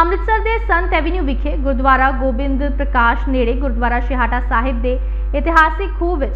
ਅੰਮ੍ਰਿਤਸਰ ਦੇ ਸੰਤ ਐਵੀਨਿਊ ਵਿਖੇ ਗੁਰਦੁਆਰਾ ਗੋਬਿੰਦ ਪ੍ਰਕਾਸ਼ ਨੇੜੇ ਗੁਰਦੁਆਰਾ ਸ਼ਿਹਾਟਾ ਸਾਹਿਬ ਦੇ ਇਤਿਹਾਸਿਕ ਖੂਹ ਵਿੱਚ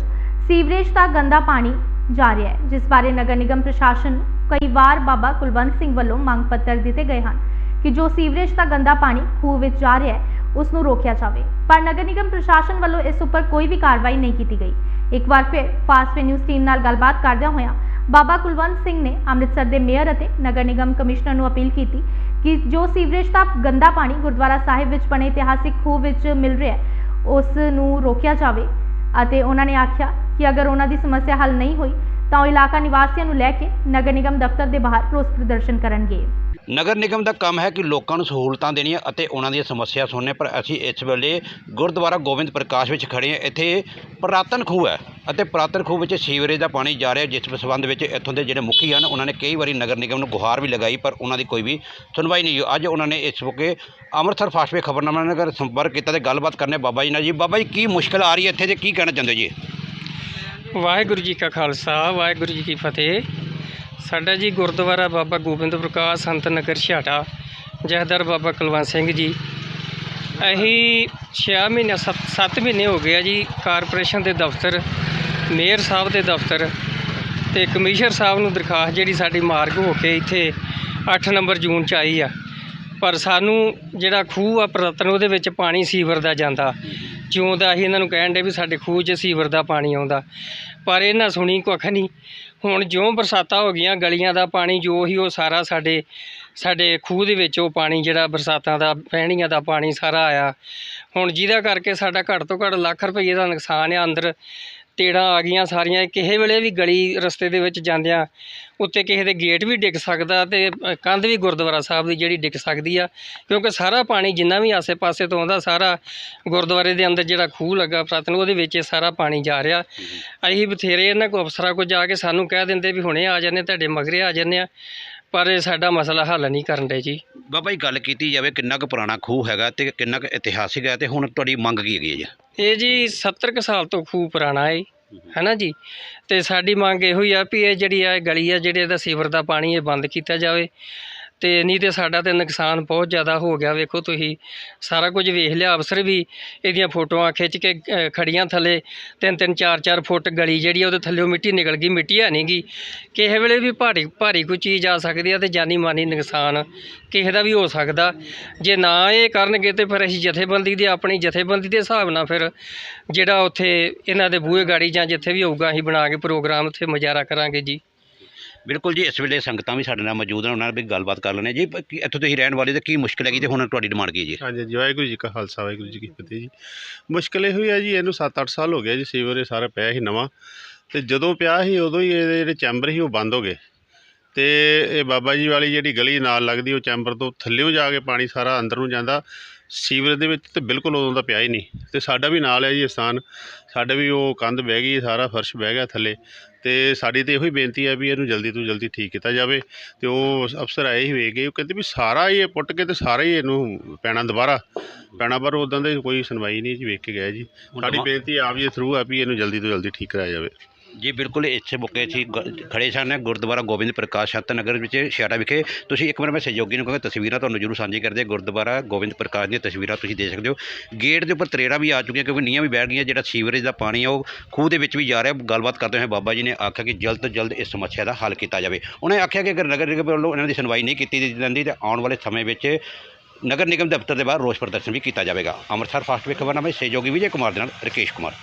ਸੀਵਰੇਜ ਦਾ ਗੰਦਾ ਪਾਣੀ ਜਾ ਰਿਹਾ ਹੈ, ਜਿਸ ਬਾਰੇ ਨਗਰ ਨਿਗਮ ਪ੍ਰਸ਼ਾਸਨ ਨੂੰ ਕਈ ਵਾਰ ਬਾਬਾ ਕੁਲਵੰਤ ਸਿੰਘ ਵੱਲੋਂ ਮੰਗ ਪੱਤਰ ਦਿੱਤੇ ਗਏ ਹਨ ਕਿ ਜੋ ਸੀਵਰੇਜ ਦਾ ਗੰਦਾ ਪਾਣੀ ਖੂਹ ਵਿੱਚ ਜਾ ਰਿਹਾ ਹੈ, ਉਸ ਨੂੰ ਰੋਕਿਆ ਜਾਵੇ। ਪਰ ਨਗਰ ਨਿਗਮ ਪ੍ਰਸ਼ਾਸਨ ਵੱਲੋਂ ਇਸ ਉੱਪਰ ਕੋਈ ਵੀ ਕਾਰਵਾਈ ਨਹੀਂ ਕੀਤੀ ਗਈ। ਇੱਕ ਵਾਰ ਫਿਰ ਫਾਸਟ ਨਿਊਜ਼ ਟੀਮ ਨਾਲ ਗੱਲਬਾਤ ਕਰਦਿਆਂ ਹੋਇਆਂ ਬਾਬਾ ਕੁਲਵੰਤ ਸਿੰਘ ਨੇ ਅੰਮ੍ਰਿਤਸਰ ਦੇ ਮੇਅਰ ਅਤੇ ਨਗਰ ਨਿਗਮ ਕਮਿਸ਼ਨਰ ਨੂੰ ਅਪੀਲ ਕੀਤੀ ਕਿ ਜੋ ਸੀਵਰੇਜ ਦਾ ਗੰਦਾ ਪਾਣੀ ਗੁਰਦੁਆਰਾ ਸਾਹਿਬ ਵਿੱਚ ਬਣੇ ਇਤਿਹਾਸਿਕ ਖੂਹ ਵਿੱਚ ਮਿਲ ਰਿਹਾ ਉਸ ਨੂੰ ਰੋਕਿਆ ਜਾਵੇ ਅਤੇ ਉਹਨਾਂ ਨੇ ਆਖਿਆ ਕਿ ਅਗਰ ਉਹਨਾਂ ਦੀ ਸਮੱਸਿਆ ਹੱਲ ਨਹੀਂ ਹੋਈ ਤਾਂ ਉਹ ਇਲਾਕਾ ਨਿਵਾਸੀਆਂ ਨੂੰ ਲੈ ਕੇ ਨਗਰ ਨਿਗਮ ਦਫ਼ਤਰ ਦੇ ਬਾਹਰ ਰੋਸ ਪ੍ਰਦਰਸ਼ਨ ਕਰਨਗੇ। ਨਗਰ ਨਿਗਮ ਦਾ ਕੰਮ ਹੈ ਕਿ ਲੋਕਾਂ ਨੂੰ ਸਹੂਲਤਾਂ ਦੇਣੀਆਂ ਅਤੇ ਉਹਨਾਂ ਦੀਆਂ ਸਮੱਸਿਆ ਸੁਣਨੇ, ਪਰ ਅਸੀਂ ਇਸ ਵੇਲੇ ਗੁਰਦੁਆਰਾ ਗੋਬਿੰਦ ਪ੍ਰਕਾਸ਼ ਵਿੱਚ ਖੜੇ ਹਾਂ। ਇੱਥੇ ਪੁਰਾਤਨ ਖੂਹ ਹੈ ਅਤੇ ਪੁਰਾਤਨ ਖੂਹ ਵਿੱਚ ਸੀਵਰੇਜ ਦਾ ਪਾਣੀ ਜਾ ਰਿਹਾ ਜਿਸ ਸੰਬੰਧ ਵਿੱਚ ਇੱਥੋਂ ਦੇ ਜਿਹੜੇ ਮੁਖੀ ਹਨ, ਉਹਨਾਂ ਨੇ ਕਈ ਵਾਰੀ ਨਗਰ ਨਿਗਮ ਨੂੰ ਗੁਹਾਰ ਵੀ ਲਗਾਈ, ਪਰ ਉਹਨਾਂ ਦੀ ਕੋਈ ਵੀ ਸੁਣਵਾਈ ਨਹੀਂ ਹੋਈ। ਅੱਜ ਉਹਨਾਂ ਨੇ ਇਸ ਮੌਕੇ ਅੰਮ੍ਰਿਤਸਰ ਫਾਸਟਵੇ ਖਬਰਨਾਮਾ ਨਗਰ ਸੰਪਰਕ ਕੀਤਾ ਤੇ ਗੱਲਬਾਤ ਕਰਨੇ ਬਾਬਾ ਜੀ ਨਾਲ। ਜੀ, ਬਾਬਾ ਜੀ, ਕੀ ਮੁਸ਼ਕਲ ਆ ਰਹੀ ਹੈ ਇੱਥੇ ਤੇ ਕੀ ਕਹਿਣਾ ਚਾਹੁੰਦੇ ਜੀ? ਵਾਹਿਗੁਰੂ ਜੀ ਕਾ ਖਾਲਸਾ, ਵਾਹਿਗੁਰੂ ਜੀ ਕੀ ਫਤਿਹ। ਸਾਡਾ ਜੀ ਗੁਰਦੁਆਰਾ ਬਾਬਾ ਗੋਬਿੰਦ ਪ੍ਰਕਾਸ਼ ਸੰਤ ਨਗਰ ਛਿਆਟਾ ਜਹਦਰ ਬਾਬਾ ਕੁਲਵੰਤ ਸਿੰਘ ਜੀ। ਅਸੀਂ 6 ਮਹੀਨੇ 7 ਮਹੀਨੇ ਹੋ ਗਏ ਆ ਜੀ ਕਾਰਪੋਰੇਸ਼ਨ ਦੇ ਦਫ਼ਤਰ, ਮੇਅਰ ਸਾਹਿਬ ਦੇ ਦਫ਼ਤਰ ਤੇ ਕਮਿਸ਼ਨਰ ਸਾਹਿਬ ਨੂੰ ਦਰਖਾਸਤ ਜਿਹੜੀ ਸਾਡੀ ਮਾਰਗ ਹੋ ਕੇ ਇੱਥੇ 8 ਨੰਬਰ ਜੂਨ ਚ ਆਈ ਆ। ਪਰ ਸਾਨੂੰ ਜਿਹੜਾ ਖੂਹ ਆ ਪ੍ਰਤਨ, ਉਹਦੇ ਵਿੱਚ ਪਾਣੀ ਸੀਵਰ ਦਾ ਜਾਂਦਾ। ਜਿਉਂ ਦਾ ਅਸੀਂ ਇਹਨਾਂ ਨੂੰ ਕਹਿਣ ਦੇ ਵੀ ਸਾਡੇ ਖੂਹ 'ਚ ਸੀਵਰ ਦਾ ਪਾਣੀ ਆਉਂਦਾ। ਪਰ ਇਹਨਾਂ ਸੁਣੀ ਕੁੱਖ ਨਹੀਂ ਹੁਣ ਜਿਉਂ ਬਰਸਾਤਾਂ ਹੋ ਗਈਆਂ, ਗਲੀਆਂ ਦਾ ਪਾਣੀ, ਜੋ ਹੀ ਉਹ ਸਾਰਾ ਸਾਡੇ ਸਾਡੇ ਖੂਹ ਦੇ ਵਿੱਚ ਉਹ ਪਾਣੀ ਜਿਹੜਾ ਬਰਸਾਤਾਂ ਦਾ ਪਹਿਣੀਆਂ ਦਾ ਪਾਣੀ ਸਾਰਾ ਆਇਆ। ਹੁਣ ਜਿਹਦਾ ਕਰਕੇ ਸਾਡਾ ਘੱਟ ਤੋਂ ਘੱਟ ਲੱਖ ਰੁਪਏ ਦਾ ਨੁਕਸਾਨ ਆ ਅੰਦਰ। ਤੇੜਾਂ ਆ ਗਈਆਂ ਸਾਰੀਆਂ, ਕਿਸੇ ਵੇਲੇ ਵੀ ਗਲੀ ਰਸਤੇ ਦੇ ਵਿੱਚ ਜਾਂਦਿਆਂ ਉੱਤੇ ਕਿਸੇ ਦੇ ਗੇਟ ਵੀ ਡਿੱਗ ਸਕਦਾ ਤੇ ਕੰਧ ਵੀ ਗੁਰਦੁਆਰਾ ਸਾਹਿਬ ਦੀ ਜਿਹੜੀ ਡਿੱਗ ਸਕਦੀ ਆ, ਕਿਉਂਕਿ ਸਾਰਾ ਪਾਣੀ ਜਿੰਨਾ ਵੀ ਆਸੇ-ਪਾਸੇ ਤੋਂ ਆਉਂਦਾ, ਸਾਰਾ ਗੁਰਦੁਆਰੇ ਦੇ ਅੰਦਰ ਜਿਹੜਾ ਖੂਹ ਲੱਗਾ ਪ੍ਰਤਨ, ਉਹਦੇ ਵਿੱਚ ਇਹ ਸਾਰਾ ਪਾਣੀ ਜਾ ਰਿਹਾ। ਅਸੀਂ ਬਥੇਰੇ ਇਹਨਾਂ ਕੋ ਅਫਸਰਾਂ ਕੋ ਜਾ ਕੇ ਸਾਨੂੰ ਕਹਿ ਦਿੰਦੇ ਵੀ ਹੁਣੇ ਆ ਜਾਂਦੇ, ਤੁਹਾਡੇ ਮਗਰੇ ਆ ਜਾਂਦੇ ਆ, ਪਰ ਇਹ ਸਾਡਾ ਮਸਲਾ ਹੱਲ ਨਹੀਂ ਕਰਨ ਦੇ ਜੀ। ਬਾਬਾ ਜੀ, ਗੱਲ ਕੀਤੀ ਜਾਵੇ ਕਿੰਨਾ ਕੁ ਪੁਰਾਣਾ ਖੂਹ ਹੈਗਾ ਤੇ ਕਿੰਨਾ ਕੁ ਇਤਿਹਾਸਿਕ ਹੈ ਤੇ ਹੁਣ ਤੁਹਾਡੀ ਮੰਗ ਕੀ ਹੈਗੀ ਹੈ ਜੀ? ਇਹ ਜੀ 70 ਕੁ ਸਾਲ ਤੋਂ ਖੂਹ ਪੁਰਾਣਾ ਹੈ ਹੈਨਾ ਜੀ? ਤੇ ਸਾਡੀ ਮੰਗ ਇਹੋ ਹੀ ਆ ਵੀ ਇਹ ਜਿਹੜੀ ਆ ਗਲੀ ਆ, ਜਿਹੜੇ ਇਹਦਾ ਸੀਵਰ ਦਾ ਪਾਣੀ ਇਹ ਬੰਦ ਕੀਤਾ ਜਾਵੇ। ਅਤੇ ਨਹੀਂ ਤਾਂ ਸਾਡਾ ਤਾਂ ਨੁਕਸਾਨ ਬਹੁਤ ਜ਼ਿਆਦਾ ਹੋ ਗਿਆ। ਵੇਖੋ ਤੁਸੀਂ, ਸਾਰਾ ਕੁਝ ਵੇਖ ਲਿਆ। ਅਫਸਰ ਵੀ ਇਹਦੀਆਂ ਫੋਟੋਆਂ ਖਿੱਚ ਕੇ ਖੜ੍ਹੀਆਂ ਥੱਲੇ। ਤਿੰਨ ਤਿੰਨ ਚਾਰ ਚਾਰ ਫੁੱਟ ਗਲੀ ਜਿਹੜੀ ਆ, ਉਹਦੇ ਥੱਲੇੋਂ ਮਿੱਟੀ ਨਿਕਲ ਗਈ। ਮਿੱਟੀ ਹੈ ਨਹੀਂਗੀ ਕਿਸੇ ਵੇਲੇ ਵੀ ਭਾਰੀ ਭਾਰੀ ਕੋਈ ਚੀਜ਼ ਆ ਸਕਦੀ ਆ ਅਤੇ ਜਾਨੀ ਮਾਨੀ ਨੁਕਸਾਨ ਕਿਸੇ ਦਾ ਵੀ ਹੋ ਸਕਦਾ। ਜੇ ਨਾ ਇਹ ਕਰਨਗੇ ਤਾਂ ਫਿਰ ਅਸੀਂ ਜਥੇਬੰਦੀ ਦੀ, ਆਪਣੀ ਜਥੇਬੰਦੀ ਦੇ ਹਿਸਾਬ ਨਾਲ ਫਿਰ ਜਿਹੜਾ ਉੱਥੇ ਇਹਨਾਂ ਦੇ ਬੂਹੇ ਗਾੜੀ ਜਾਂ ਜਿੱਥੇ ਵੀ ਹੋਊਗਾ, ਅਸੀਂ ਬਣਾ ਕੇ ਪ੍ਰੋਗਰਾਮ ਉੱਥੇ ਮੁਜ਼ਾਹਰਾ ਕਰਾਂਗੇ ਜੀ। ਬਿਲਕੁਲ ਜੀ, ਇਸ ਵੇਲੇ ਸੰਗਤਾਂ ਵੀ ਸਾਡੇ ਨਾਲ ਮੌਜੂਦ ਹਨ ਉਹਨਾਂ ਨਾਲ ਵੀ ਗੱਲਬਾਤ ਕਰ ਲੈਣੇ ਜੀ ਪ- ਕੀ- ਇੱਥੋਂ ਤੁਸੀਂ ਰਹਿਣ ਵਾਲੇ ਤੇ ਕੀ ਮੁਸ਼ਕਲ ਹੈਗੀ ਤੇ ਹੁਣ ਤੁਹਾਡੀ ਡਿਮਾਂਡ ਕੀ ਹੈ ਜੀ? ਹਾਂਜੀ ਜੀ ਵਾਹਿਗੁਰੂ ਜੀ ਕਾ ਖਾਲਸਾ, ਵਾਹਿਗੁਰੂ ਜੀ ਕੀ ਫਤਿਹ ਜੀ। ਮੁਸ਼ਕਲ ਇਹ ਹੋਈ ਹੈ ਜੀ, ਇਹਨੂੰ 7-8 ਸਾਲ ਹੋ ਗਿਆ ਜੀ ਸੀਵਰ ਇਹ ਸਾਰਾ ਪਿਆ ਸੀ ਨਵਾਂ। ਤੇ ਜਦੋਂ ਪਿਆ ਸੀ, ਉਦੋਂ ਹੀ ਇਹਦੇ ਜਿਹੜੇ ਚੈਂਬਰ ਸੀ, ਉਹ ਬੰਦ ਹੋ ਗਏ। ਤੇ ਇਹ ਬਾਬਾ ਜੀ ਵਾਲੀ ਜਿਹੜੀ ਗਲੀ ਨਾਲ ਲੱਗਦੀ, ਉਹ ਚੈਂਬਰ ਤੋਂ ਥੱਲਿਓਂ ਜਾ ਕੇ ਪਾਣੀ ਸਾਰਾ ਅੰਦਰ ਨੂੰ ਜਾਂਦਾ। ਸੀਵਰ ਦੇ ਵਿੱਚ ਤੇ ਬਿਲਕੁਲ ਉਦੋਂ ਦਾ ਪਿਆ ਹੀ ਨਹੀਂ। ਤੇ ਸਾਡਾ ਵੀ ਨਾਲ ਹੈ ਜੀ ਇਹ ਸਥਾਨ। ਸਾਡੇ ਵੀ ਉਹ ਕੰਧ ਬਹਿ ਗਈ, ਸਾਰਾ ਫਰਸ਼ ਬਹਿ ਗਿਆ ਥੱਲੇ। ਤੇ ਸਾਡੀ ਤੇ ਇਹੋ ਹੀ ਬੇਨਤੀ ਹੈ ਵੀ ਇਹਨੂੰ ਜਲਦੀ ਤੋਂ ਜਲਦੀ ਠੀਕ ਕੀਤਾ ਜਾਵੇ ਤੇ ਉਹ ਅਫਸਰ ਆਏ ਹੀ ਗਏ ਉਹ ਕਹਿੰਦੇ ਵੀ ਸਾਰਾ ਹੀ ਇਹ ਪੁੱਟ ਕੇ ਤੇ ਸਾਰਾ ਹੀ ਇਹਨੂੰ ਪੈਣਾ ਦੁਬਾਰਾ। ਪੈਣਾ ਪਰ ਉਦਾਂ ਦੀ ਕੋਈ ਸੁਣਵਾਈ ਨਹੀਂ ਜੀ ਵੇਖ ਕੇ ਗਏ ਜੀ। ਸਾਡੀ ਬੇਨਤੀ ਆਪ ਜੀ ਥਰੂ ਆ ਵੀ ਇਹਨੂੰ ਜਲਦੀ ਤੋਂ ਜਲਦੀ ਠੀਕ ਕਰਾਇਆ ਜਾਵੇ। ਜੀ, ਬਿਲਕੁਲ ਇੱਥੇ ਮੌਕੇ ਅਸੀਂ ਗ- ਖੜੇ ਸਨ ਗੁਰਦੁਆਰਾ ਗੋਬਿੰਦ ਪ੍ਰਕਾਸ਼ ਸ਼ਤ ਨਗਰ ਵਿੱਚ ਛਿਆਟਾ ਵਿਖੇ। ਤੁਸੀਂ ਇੱਕ ਵਾਰ ਮੈਂ ਸਹਿਯੋਗੀ ਨੂੰ ਕਹਾਂਗਾ ਤਸਵੀਰਾਂ ਤੁਹਾਨੂੰ ਜਰੂਰ ਸਾਂਝੀ ਕਰਦੇ ਹਾਂ। ਗੁਰਦੁਆਰਾ ਗੋਬਿੰਦ ਪ੍ਰਕਾਸ਼ ਦੀਆਂ ਤਸਵੀਰਾਂ ਤੁਸੀਂ ਦੇਖ ਸਕਦੇ ਹੋ। ਗੇਟ ਦੇ ਉੱਪਰ ਤਰੇੜਾ ਵੀ ਆ ਚੁੱਕੀਆਂ, ਕਿਉਂਕਿ ਨੀਆਂ ਵੀ ਬਹਿ ਗਈਆਂ, ਜਿਹੜਾ ਸੀਵਰੇਜ ਦਾ ਪਾਣੀ ਆ, ਉਹ ਖੂਹ ਦੇ ਵਿੱਚ ਵੀ ਜਾ ਰਿਹਾ। ਗੱਲਬਾਤ ਕਰਦੇ ਹੋਏ ਬਾਬਾ ਜੀ ਨੇ ਆਖਿਆ ਕਿ ਜਲਦ ਤੋਂ ਜਲਦ ਇਸ ਸਮੱਸਿਆ ਦਾ ਹੱਲ ਕੀਤਾ ਜਾਵੇ। ਉਹਨੇ ਆਖਿਆ ਕਿ ਅਗਰ ਨਗਰ ਨਿਗਮ ਵੱਲੋਂ ਇਹਨਾਂ ਦੀ ਸੁਣਵਾਈ ਨਹੀਂ ਕੀਤੀ ਜਾਂਦੀ, ਤਾਂ ਆਉਣ ਵਾਲੇ ਸਮੇਂ ਵਿੱਚ ਨਗਰ ਨਿਗਮ ਦਫ਼ਤਰ ਦੇ ਬਾਹਰ ਰੋਸ ਪ੍ਰਦਰਸ਼ਨ ਵੀ ਕੀਤਾ ਜਾਵੇਗਾ। ਅੰਮ੍ਰਿਤਸਰ ਫਾਸਟ ਵੇ ਖਬਰਨਾਮੇ ਸਹਿਯੋਗੀ ਵਿਜੇ ਕੁਮਾਰ ਦੇ ਨਾਲ ਰਕੇਸ਼ ਕੁਮਾਰ।